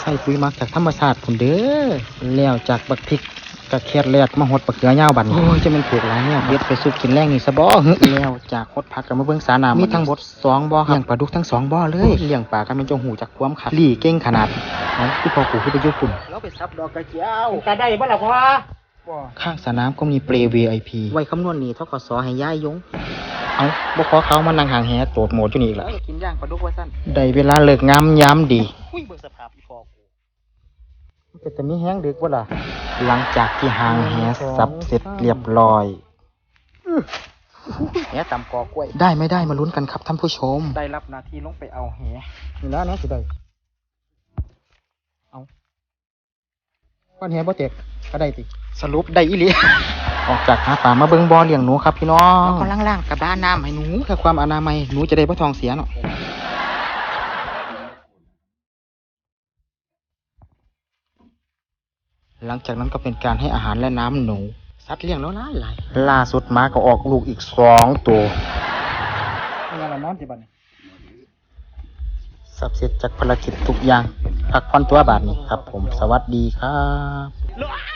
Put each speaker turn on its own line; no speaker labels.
ใส่ปุ๋ยหมักจากธรรมชาติพุ่นเด้อแล้วจากบักพริกกระเคียดแลดมาหดบักเขือยาวบัดนี้โอ้ยจะมันถูกหลายเนี่ยเบ็ดไปสุกกินแรงนี่ซะบ่หึแล้วจากหดผักกับมาเบิ่งสาน้ำมีทั้งหมดสองบ่ครับเลี้ยงปลาดุกทั้งสองบ่เลยเลี้ยงปลากันเป็นจงหูจากความขัดลี่เก่งขนาดเอ้าคือพอกูคือไปอยู่พุ่น
เราไปซับดอกกระเจียว
กะได้บ่ล่ะพ่อ
ข้างสนามก็มีเปล VIP ไว้คำนวณหนี้ทกสให้ย่ายยงเอาบ่ขอเขามานั่งห่างแหโตดโหมดอยู่นี่อีกละ
เราอยากกินย่างปลาดุกว่าสั้น
ได้เวลาเลิกงามยามดี
อุ้ยเบิ่งสภาพอีฟอ กู
มันจะมีแห้งดึกบ่ล่ะ หลังจากที่ห่างแหสับเสร็จเรียบร้อย
แหตำกอกล้วย
ได้ไม่ได้มาลุ้นกันครับท่านผู้ชม
ได้รับหน้าที่ลงไปเอาแห
นี่แล้วนะสิได้ เอาก้อนแหบ่เจ็กก็ได้ติสรุปได้อีหลีออกจากหาป่ามาเบิ่งบ่อเลี้ยงหนูครับพี่น้อง
เรากำลังล่างกระบ้านน้ำให้หนู
เพื่อความอนามัยหนูจะได้บ่ท้องเสียเนาะ หลังจากนั้นก็เป็นการให้อาหารและน้ำหนู สัตว์เลี้ยงแล้วหลายหลายล่าสุดหมาก็ออกลูกอีกสองตัว
นี่ล่ะนอนสิบัดนี้
สับเสร็จจากภารกิจทุกอย่างพักผ่อนตัวบาทนี้ครับ ผมสวัสดีครับ
ว้า